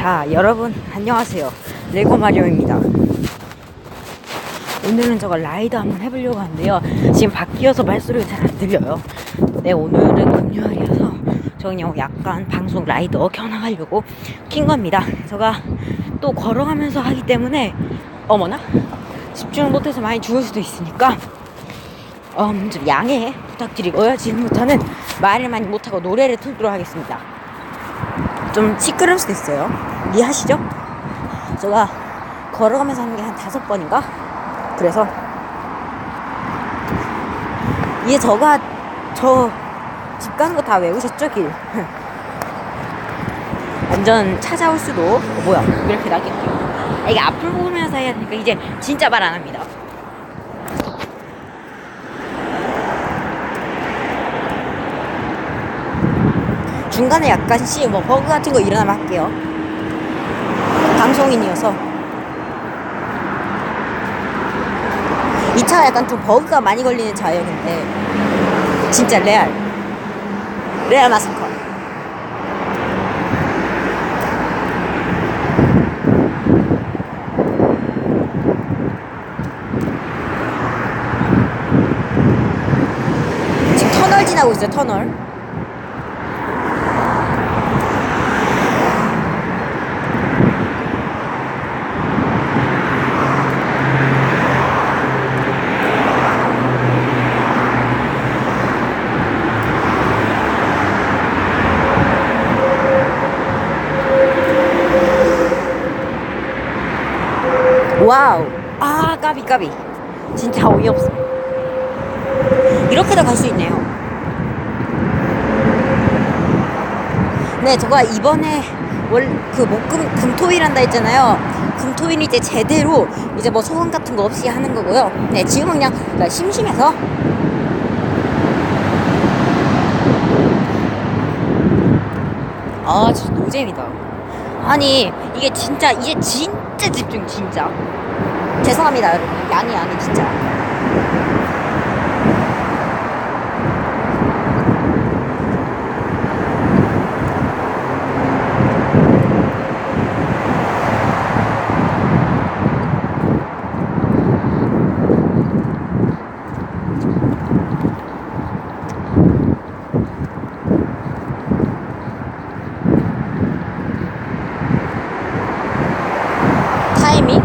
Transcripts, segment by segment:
자, 여러분 안녕하세요. 레고 마리오입니다. 오늘은 저거 라이드 한번 해보려고 하는데요. 지금 바뀌어서 말소리가 잘 안 들려요. 네, 오늘은 금요일이어서 저 그냥 약간 방송 라이더 켜나가려고 킨 겁니다. 제가 또 걸어가면서 하기 때문에 어머나 집중을 못해서 많이 죽을 수도 있으니까 음, 좀 양해 부탁드리고요. 지금부터는 말을 많이 못하고 노래를 틀도록 하겠습니다. 좀 시끄러울 수도 있어요. 이해하시죠? 제가 걸어가면서 하는 게 한 다섯 번인가? 그래서 이게 저가 저 집 가는 거 다 외우셨죠 길? 완전 찾아올 수도 어, 뭐야 이렇게. 아, 이게 앞을 보면서 해야 되니까 이제 진짜 말 안 합니다. 중간에 약간씩 뭐 버그 같은 거 일어나면 할게요. 방송인이어서. 이 차가 약간 좀 버그가 많이 걸리는 차예요, 근데. 진짜 레알. 레알 마스커. 지금 터널 지나고 있어요, 터널. 와우. 아, 까비, 까비. 진짜 어이없어. 이렇게도 갈 수 있네요. 네, 제가 이번에 월 그 목금 금토일 한다 했잖아요. 금토일 이제 제대로 이제 뭐 소금 같은 거 없이 하는 거고요. 네, 지금은 그냥 그러니까 심심해서 아, 진짜 노잼이다. 아니, 이게 진짜 이게 진짜 집중 진짜. 죄송합니다, 여러분. 양이 양이 진짜. 타이밍?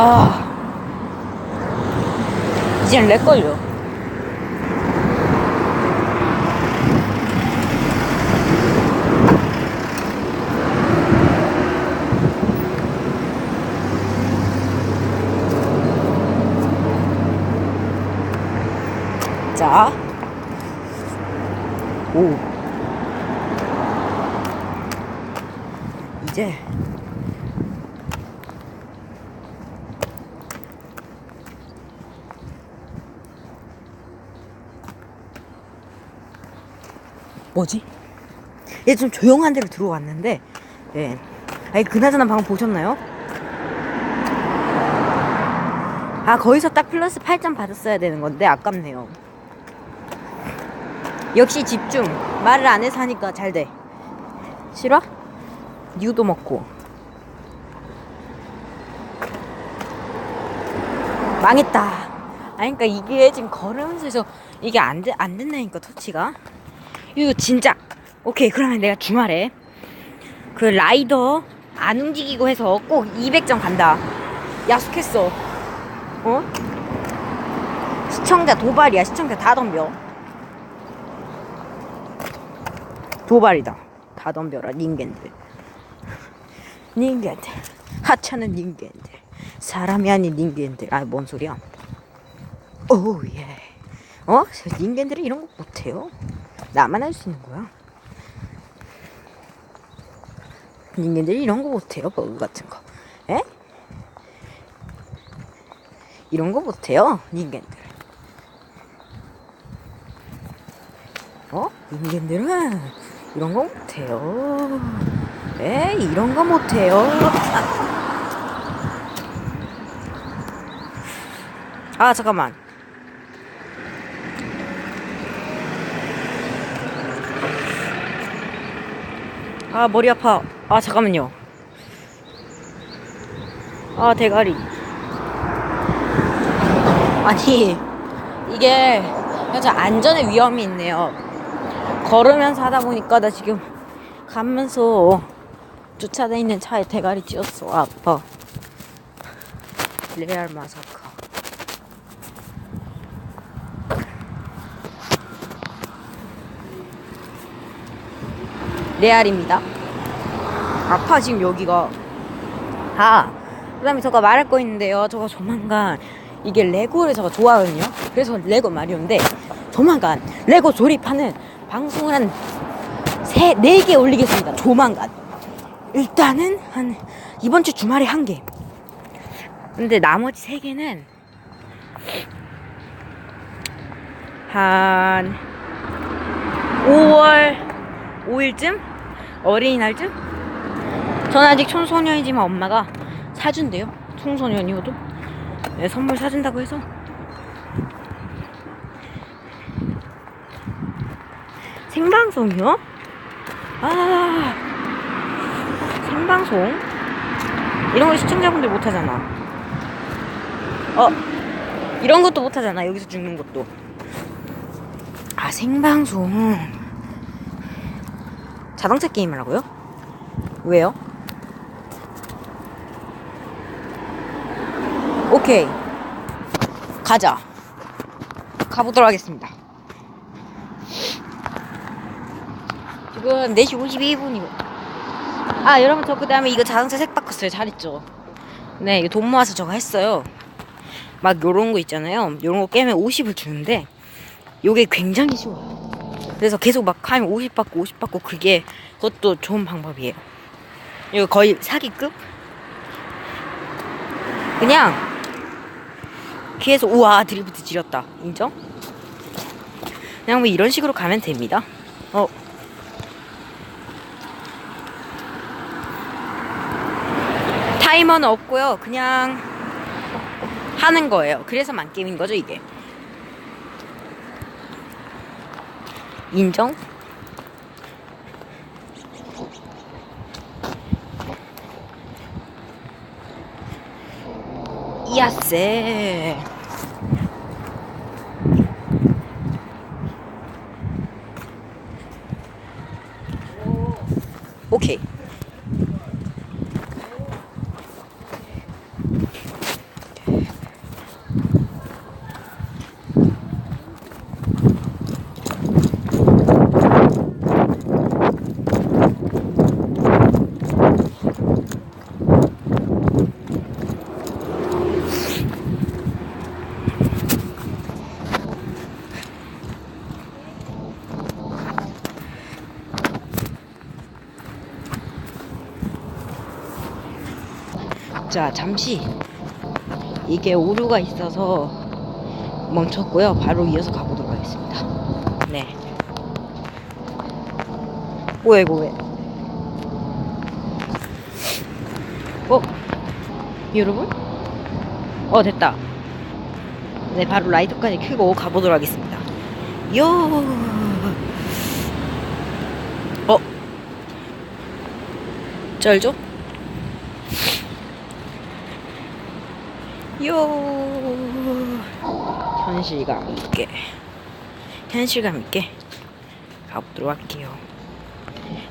아. 렉 걸려. 자. 오. 이제 뭐지? 얘 좀 조용한 데로 들어왔는데, 예. 아니, 그나저나 방금 보셨나요? 아, 거기서 딱 플러스 8점 받았어야 되는 건데, 아깝네요. 역시 집중. 말을 안 해서 하니까 잘 돼. 싫어? 뉴도 먹고. 망했다. 아니, 그니까 이게 지금 걸으면서 이게 안, 돼, 안 된다니까, 터치가. 이거 진짜. 오케이 그러면 내가 주말에 그 라이더 안 움직이고 해서 꼭 200점 간다. 약속했어. 어? 시청자 도발이야. 시청자 다 덤벼. 도발이다. 다 덤벼라 닌겐들. 닌겐들. 하찮은 닌겐들. 사람이 아닌 닌겐들. 아 뭔 소리야? 오예. 어? 닌겐들이 이런 거 못해요 나만 할 수 있는 거야. 닌겐들이 이런 거 못해요 버그 같은 거. 에? 이런 거 못해요 닌겐들. 어? 닌겐들은 이런 거 못해요. 에이 이런 거 못해요. 아 잠깐만 아 머리 아파. 아 잠깐만요. 아 대가리. 아니 이게 진짜 안전에 위험이 있네요. 걸으면서 하다 보니까 나 지금 가면서 주차돼 있는 차에 대가리 찧었어. 아파. 레알 마사카 레알입니다 아파 지금 여기가 아 그다음에 저가 말할 거 있는데요 저가 조만간 이게 레고를 제가 좋아하거든요 그래서 레고 마리오인데 조만간 레고 조립하는 방송을 한 세, 네 개 올리겠습니다. 조만간. 일단은 한 이번 주 주말에 한 개. 근데 나머지 세 개는 한 5월 5일쯤? 어린이날쯤? 전 아직 청소년이지만 엄마가 사준대요. 청소년이어도? 네, 선물 사준다고 해서. 생방송이요? 아 생방송? 이런 거 시청자분들 못하잖아. 어 이런 것도 못하잖아. 여기서 죽는 것도. 아 생방송 자동차 게임을 하고요? 왜요? 오케이 가자 가보도록 하겠습니다 지금 4시 52분이고. 아, 여러분, 저 그 다음에 이거 자동차 색 바꿨어요. 잘했죠? 네, 이거 돈 모아서 저거 했어요. 막 요런 거 있잖아요. 요런 거 깨면 50을 주는데, 요게 굉장히 쉬워요. 그래서 계속 막 하면 50 받고 50 받고 그게 그것도 좋은 방법이에요. 이거 거의 사기급? 그냥 계속 우와 드리프트 지렸다. 인정? 그냥 뭐 이런 식으로 가면 됩니다. 어. 타이머는 없고요. 그냥 하는 거예요. 그래서 만게임인 거죠, 이게. 인정? 야쎄. 오케이. 자, 잠시 이게 오류가 있어서 멈췄고요. 바로 이어서 가보도록 하겠습니다. 네. 뭐야 이거 왜? 어? 여러분? 어 됐다. 네, 바로 라이터까지 켜고 가보도록 하겠습니다. 요. 어? 쩔죠? 요. 현실감 있게 현실감 있게 가보도록 할게요.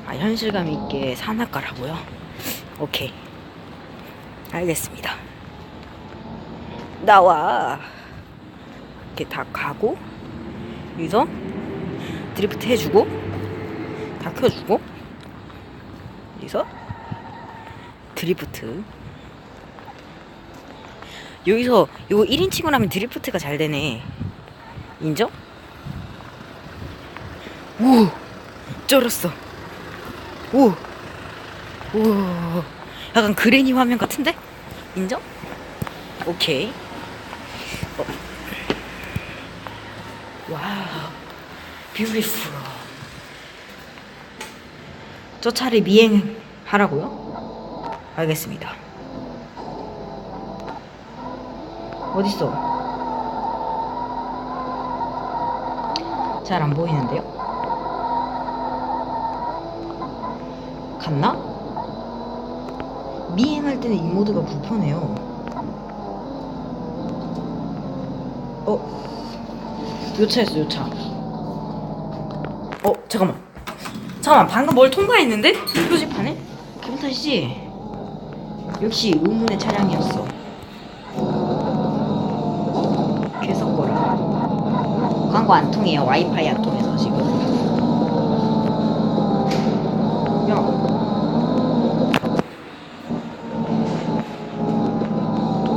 아 현실감 있게 산악가라고요? 오케이. 알겠습니다. 나와. 이렇게 다 가고 여기서 드리프트 해주고 다 켜주고 여기서 드리프트. 여기서 이거 1인칭으로 하면 드리프트가 잘 되네. 인정? 오! 쩔었어. 오! 오! 약간 그레니 화면 같은데? 인정? 오케이. 어. 와우. 뷰티풀. 저 차를 미행하라고요? 알겠습니다. 어딨어? 잘 안 보이는데요? 갔나? 미행할 때는 이 모드가 불편해요. 어? 요 차였어, 요 차. 어, 잠깐만. 잠깐만, 방금 뭘 통과했는데? 표지판에? 탓이지? 역시 의문의 차량이었어. 괴석거라. 광고 안 통해요. 와이파이 안 통해서 지금. 야.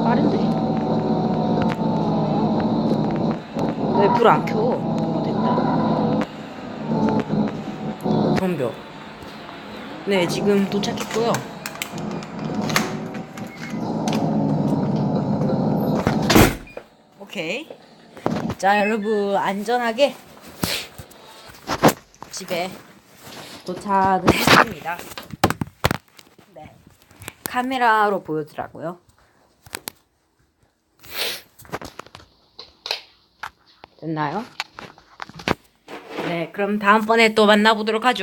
빠른데? 왜 불 안 켜? 어, 됐다. 덤벼. 네, 지금 도착했고요. 오케이. 자, 여러분, 안전하게 집에 도착을 했습니다. 네. 카메라로 보여주라고요. 됐나요? 네, 그럼 다음번에 또 만나보도록 하죠.